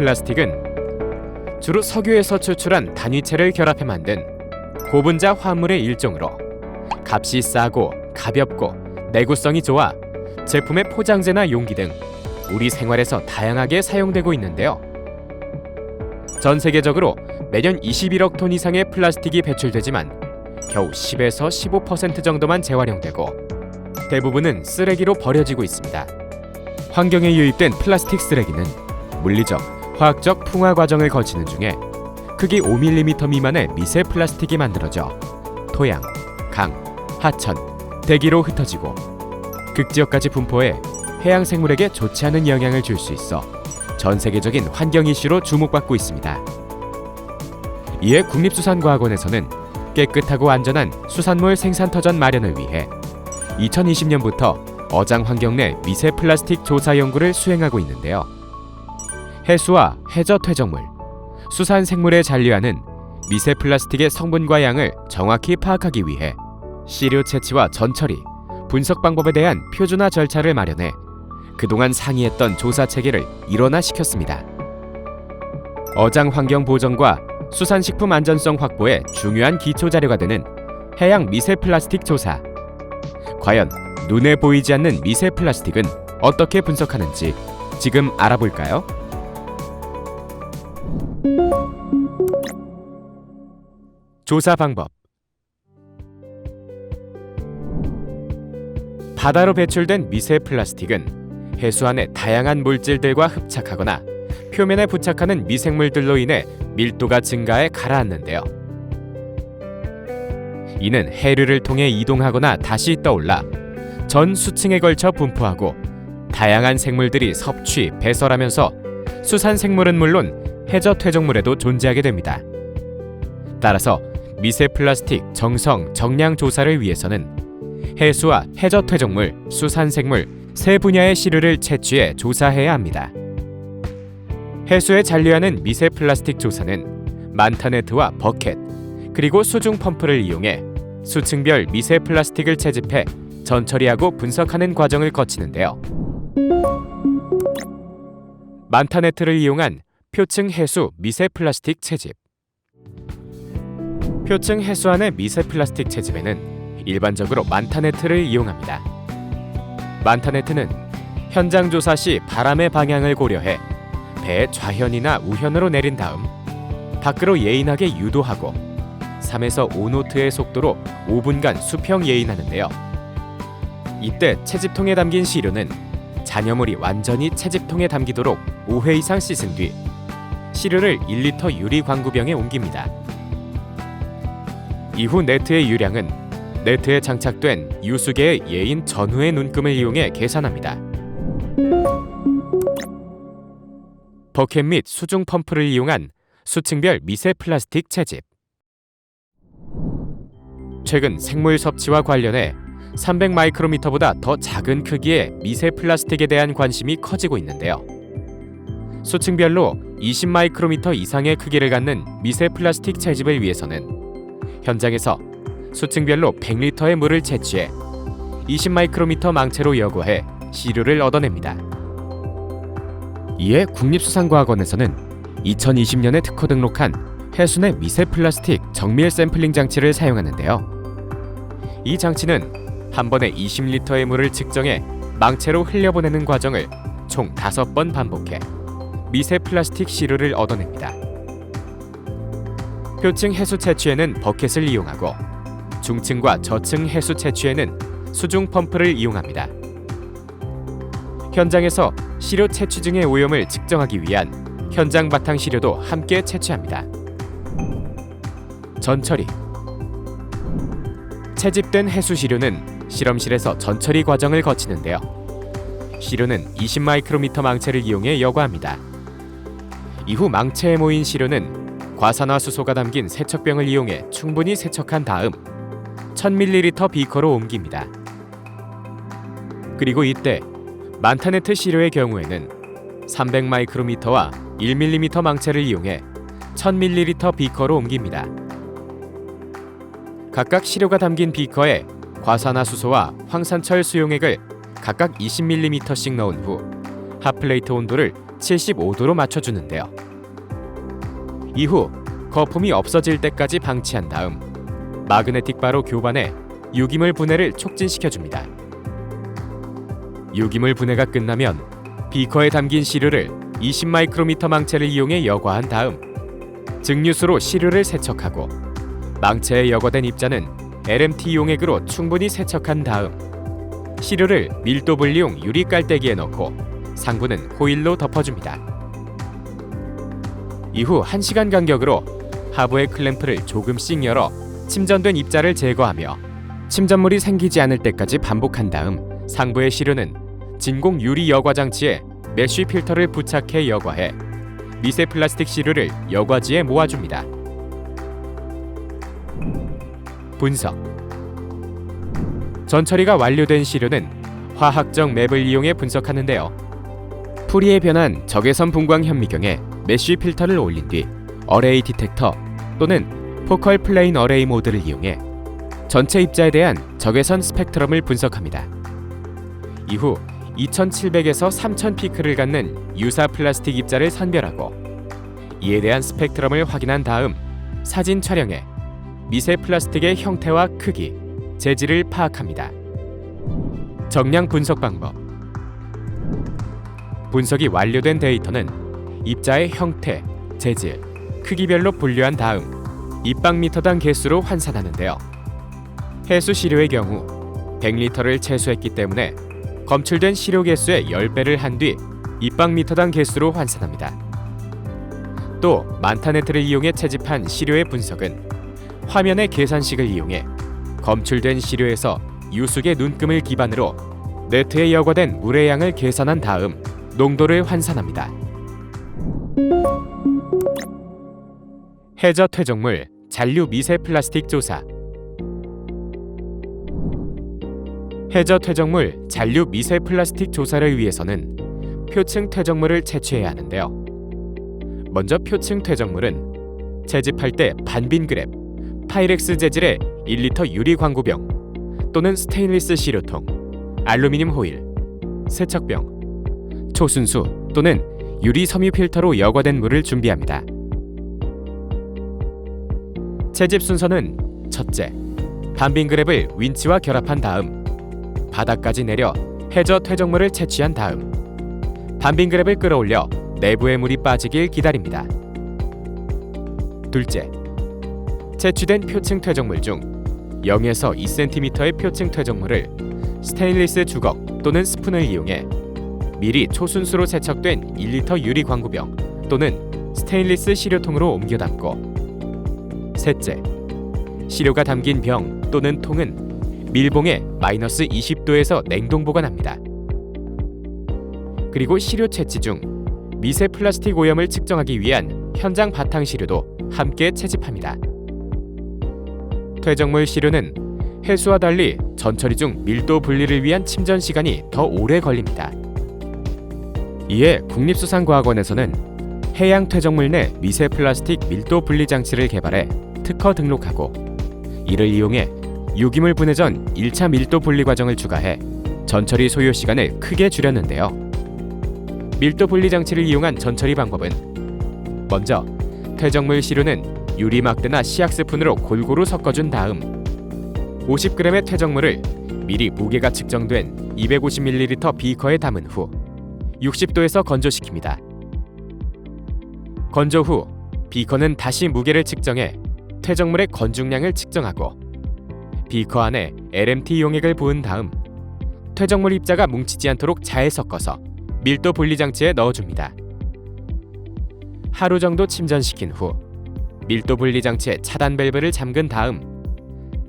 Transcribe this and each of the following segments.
플라스틱은 주로 석유에서 추출한 단위체를 결합해 만든 고분자 화물의 일종으로 값이 싸고 가볍고 내구성이 좋아 제품의 포장재나 용기 등 우리 생활에서 다양하게 사용되고 있는데요. 전 세계적으로 매년 21억 톤 이상의 플라스틱이 배출되지만 겨우 10에서 15% 정도만 재활용되고 대부분은 쓰레기로 버려지고 있습니다. 환경에 유입된 플라스틱 쓰레기는 물리적, 화학적 풍화 과정을 거치는 중에 크기 5mm 미만의 미세 플라스틱이 만들어져 토양, 강, 하천, 대기로 흩어지고 극지역까지 분포해 해양 생물에게 좋지 않은 영향을 줄 수 있어 전 세계적인 환경 이슈로 주목받고 있습니다. 이에 국립수산과학원에서는 깨끗하고 안전한 수산물 생산 터전 마련을 위해 2020년부터 어장 환경 내 미세 플라스틱 조사 연구를 수행하고 있는데요. 해수와 해저 퇴적물, 수산 생물에 잔류하는 미세 플라스틱의 성분과 양을 정확히 파악하기 위해 시료 채취와 전처리, 분석 방법에 대한 표준화 절차를 마련해 그동안 상의했던 조사 체계를 일원화시켰습니다. 어장 환경 보전과 수산식품 안전성 확보에 중요한 기초 자료가 되는 해양 미세 플라스틱 조사. 과연 눈에 보이지 않는 미세 플라스틱은 어떻게 분석하는지 지금 알아볼까요? 조사 방법 바다로 배출된 미세 플라스틱은 해수 안의 다양한 물질들과 흡착하거나 표면에 부착하는 미생물들로 인해 밀도가 증가해 가라앉는데요. 이는 해류를 통해 이동하거나 다시 떠올라 전 수층에 걸쳐 분포하고 다양한 생물들이 섭취, 배설하면서 수산 생물은 물론 해저 퇴적물에도 존재하게 됩니다. 따라서 미세 플라스틱 정성 정량 조사를 위해서는 해수와 해저 퇴적물, 수산 생물 세 분야의 시료를 채취해 조사해야 합니다. 해수에 잔류하는 미세 플라스틱 조사는 만타네트와 버켓 그리고 수중 펌프를 이용해 수층별 미세 플라스틱을 채집해 전처리하고 분석하는 과정을 거치는데요. 만타네트를 이용한 표층 해수 미세 플라스틱 채집 표층 해수 안의 미세 플라스틱 채집에는 일반적으로 만타네트를 이용합니다. 만타네트는 현장 조사 시 바람의 방향을 고려해 배의 좌현이나 우현으로 내린 다음 밖으로 예인하게 유도하고 3에서 5노트의 속도로 5분간 수평 예인하는데요. 이때 채집통에 담긴 시료는 잔여물이 완전히 채집통에 담기도록 5회 이상 씻은 뒤 시료를 1리터 유리 광구병에 옮깁니다. 이후 네트의 유량은 네트에 장착된 유수계의 예인 전후의 눈금을 이용해 계산합니다. 버켓 및 수중 펌프를 이용한 수층별 미세 플라스틱 채집. 최근 생물 섭취와 관련해 300 마이크로미터보다 더 작은 크기의 미세 플라스틱에 대한 관심이 커지고 있는데요. 수층별로 20 마이크로미터 이상의 크기를 갖는 미세 플라스틱 채집을 위해서는 현장에서 수층별로 100리터의 물을 채취해 20 마이크로미터 망체로 여과해 시료를 얻어냅니다. 이에 국립수산과학원에서는 2020년에 특허 등록한 해순의 미세 플라스틱 정밀 샘플링 장치를 사용하는데요. 이 장치는 한 번에 20리터의 물을 측정해 망체로 흘려보내는 과정을 총 5번 반복해 미세 플라스틱 시료를 얻어냅니다. 표층 해수 채취에는 버켓을 이용하고 중층과 저층 해수 채취에는 수중 펌프를 이용합니다. 현장에서 시료 채취 중의 오염을 측정하기 위한 현장 바탕 시료도 함께 채취합니다. 전처리 채집된 해수 시료는 실험실에서 전처리 과정을 거치는데요. 시료는 20 마이크로미터 망체를 이용해 여과합니다. 이후 망체에 모인 시료는 과산화수소가 담긴 세척병을 이용해 충분히 세척한 다음 1000ml 비커로 옮깁니다. 그리고 이때 만타네트 시료의 경우에는 300 마이크로미터와 1mm 망체를 이용해 1000ml 비커로 옮깁니다. 각각 시료가 담긴 비커에 과산화수소와 황산철 수용액을 각각 20mm씩 넣은 후 핫플레이트 온도를 75도로 맞춰주는데요. 이후 거품이 없어질 때까지 방치한 다음 마그네틱 바로 교반에 유기물 분해를 촉진시켜줍니다. 유기물 분해가 끝나면 비커에 담긴 시료를 20 마이크로미터 망체를 이용해 여과한 다음 증류수로 시료를 세척하고 망체에 여과된 입자는 LMT 용액으로 충분히 세척한 다음 시료를 밀도 분리용 유리 깔때기에 넣고 상부는 호일로 덮어줍니다. 이후 1시간 간격으로 하부의 클램프를 조금씩 열어 침전된 입자를 제거하며 침전물이 생기지 않을 때까지 반복한 다음 상부의 시료는 진공 유리 여과 장치에 메쉬 필터를 부착해 여과해 미세 플라스틱 시료를 여과지에 모아줍니다. 분석 전처리가 완료된 시료는 화학적 맵을 이용해 분석하는데요. 풀이에 변한 적외선 분광 현미경에 메쉬 필터를 올린 뒤 어레이 디텍터 또는 포컬 플레인 어레이 모드를 이용해 전체 입자에 대한 적외선 스펙트럼을 분석합니다. 이후 2700에서 3000 피크를 갖는 유사 플라스틱 입자를 선별하고 이에 대한 스펙트럼을 확인한 다음 사진 촬영해 미세 플라스틱의 형태와 크기, 재질을 파악합니다. 정량 분석 방법 분석이 완료된 데이터는 입자의 형태, 재질, 크기별로 분류한 다음 입방미터당 개수로 환산하는데요. 해수 시료의 경우 100리터를 채수했기 때문에 검출된 시료 개수의 10배를 한 뒤 입방미터당 개수로 환산합니다. 또 만타네트를 이용해 채집한 시료의 분석은 화면의 계산식을 이용해 검출된 시료에서 유숙의 눈금을 기반으로 네트에 여과된 물의 양을 계산한 다음 농도를 환산합니다. 해저 퇴적물 잔류 미세 플라스틱 조사 해저 퇴적물 잔류 미세 플라스틱 조사를 위해서는 표층 퇴적물을 채취해야 하는데요. 먼저 표층 퇴적물은 채집할 때 반빈 그랩, 파이렉스 재질의 1리터 유리 광구병 또는 스테인리스 시료통, 알루미늄 호일, 세척병, 초순수 또는 유리 섬유 필터로 여과된 물을 준비합니다. 채집 순서는 첫째, 반빈 그랩을 윈치와 결합한 다음 바닥까지 내려 해저 퇴적물을 채취한 다음 반빈 그랩을 끌어올려 내부의 물이 빠지길 기다립니다. 둘째, 채취된 표층 퇴적물 중 0에서 2cm의 표층 퇴적물을 스테인리스 주걱 또는 스푼을 이용해 미리 초순수로 세척된 1리터 유리 광구병 또는 스테인리스 시료통으로 옮겨 담고 셋째, 시료가 담긴 병 또는 통은 밀봉에 마이너스 20도에서 냉동 보관합니다. 그리고 시료 채취 중 미세 플라스틱 오염을 측정하기 위한 현장 바탕 시료도 함께 채집합니다. 퇴적물 시료는 해수와 달리 전처리 중 밀도 분리를 위한 침전 시간이 더 오래 걸립니다. 이에 국립수산과학원에서는 해양 퇴적물 내 미세 플라스틱 밀도 분리 장치를 개발해 특허 등록하고 이를 이용해 유기물 분해 전 1차 밀도 분리 과정을 추가해 전처리 소요 시간을 크게 줄였는데요. 밀도 분리 장치를 이용한 전처리 방법은 먼저 퇴적물 시료는 유리 막대나 시약 스푼으로 골고루 섞어준 다음 50g의 퇴적물을 미리 무게가 측정된 250ml 비커에 담은 후 60도에서 건조시킵니다. 건조 후 비커는 다시 무게를 측정해 퇴적물의 건중량을 측정하고 비커 안에 LMT 용액을 부은 다음 퇴적물 입자가 뭉치지 않도록 잘 섞어서 밀도 분리 장치에 넣어줍니다. 하루 정도 침전시킨 후 밀도 분리 장치에 차단 밸브를 잠근 다음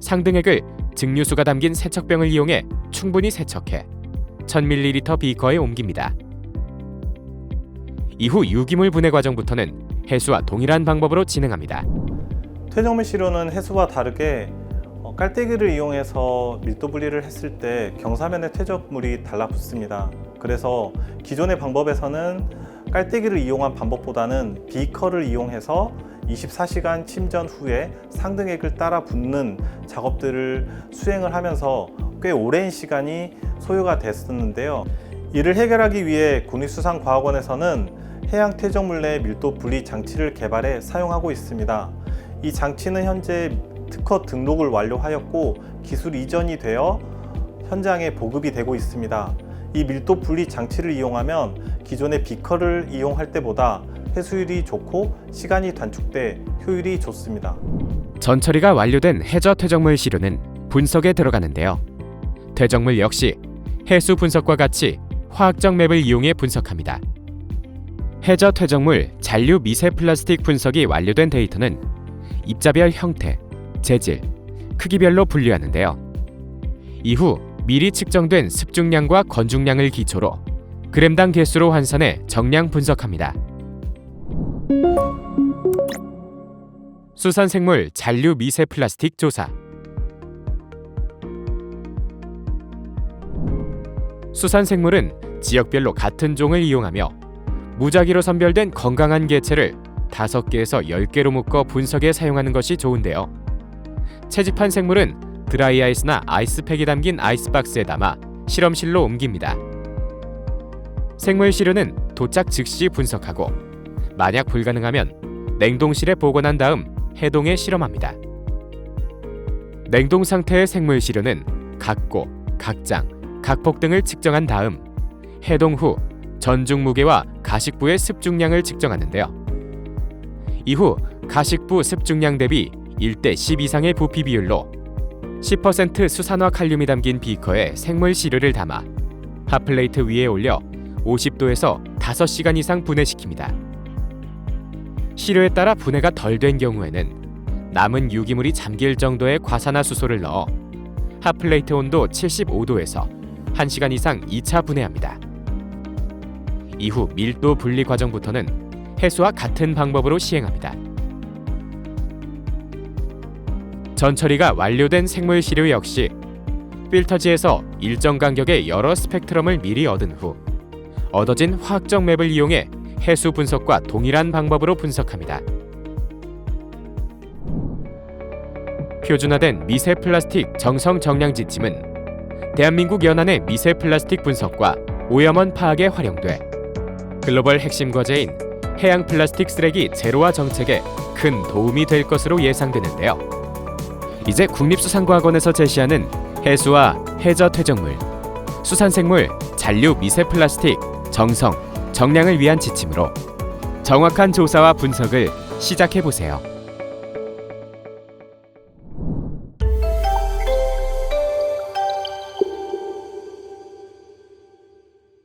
상등액을 증류수가 담긴 세척병을 이용해 충분히 세척해 1000ml 비커에 옮깁니다. 이후 유기물 분해 과정부터는 해수와 동일한 방법으로 진행합니다. 퇴적물 시료는 해수와 다르게 어, 깔때기를 이용해서 밀도 분리를 했을 때 경사면의 퇴적물이 달라붙습니다. 그래서 기존의 방법에서는 깔때기를 이용한 방법보다는 비커를 이용해서 24시간 침전 후에 상등액을 따라 붓는 작업들을 수행을 하면서 꽤 오랜 시간이 소요가 됐었는데요. 이를 해결하기 위해 국립수산과학원에서는 해양 퇴적물 내 밀도 분리 장치를 개발해 사용하고 있습니다. 이 장치는 현재 특허 등록을 완료하였고 기술 이전이 되어 현장에 보급이 되고 있습니다. 이 밀도 분리 장치를 이용하면 기존의 비커를 이용할 때보다 회수율이 좋고 시간이 단축돼 효율이 좋습니다. 전처리가 완료된 해저 퇴적물 시료는 분석에 들어가는데요. 퇴적물 역시 해수 분석과 같이 화학적 맵을 이용해 분석합니다. 해저 퇴적물 잔류 미세 플라스틱 분석이 완료된 데이터는 입자별 형태, 재질, 크기별로 분류하는데요. 이후 미리 측정된 습중량과 건중량을 기초로 그램당 개수로 환산해 정량 분석합니다. 수산생물 잔류 미세 플라스틱 조사 수산생물은 지역별로 같은 종을 이용하며 무작위로 선별된 건강한 개체를 5개에서 10개로 묶어 분석에 사용하는 것이 좋은데요. 채집한 생물은 드라이아이스나 아이스팩이 담긴 아이스박스에 담아 실험실로 옮깁니다. 생물 시료는 도착 즉시 분석하고 만약 불가능하면 냉동실에 보관한 다음 해동에 실험합니다. 냉동 상태의 생물 시료는 각고, 각장, 각폭 등을 측정한 다음 해동 후 전중 무게와 가식부의 습중량을 측정하는데요. 이후 가식부 습중량 대비 1대 10 이상의 부피 비율로 10% 수산화 칼륨이 담긴 비커에 생물 시료를 담아 핫플레이트 위에 올려 50도에서 5시간 이상 분해시킵니다. 시료에 따라 분해가 덜 된 경우에는 남은 유기물이 잠길 정도의 과산화수소를 넣어 핫플레이트 온도 75도에서 1시간 이상 2차 분해합니다. 이후 밀도 분리 과정부터는 해수와 같은 방법으로 시행합니다. 전처리가 완료된 생물 시료 역시 필터지에서 일정 간격의 여러 스펙트럼을 미리 얻은 후 얻어진 화학적 맵을 이용해 해수 분석과 동일한 방법으로 분석합니다. 표준화된 미세 플라스틱 정성 정량 지침은 대한민국 연안의 미세 플라스틱 분석과 오염원 파악에 활용돼 글로벌 핵심 과제인 해양 플라스틱 쓰레기 제로화 정책에 큰 도움이 될 것으로 예상되는데요. 이제 국립수산과학원에서 제시하는 해수와 해저 퇴적물, 수산생물, 잔류 미세 플라스틱, 정성, 정량을 위한 지침으로 정확한 조사와 분석을 시작해 보세요.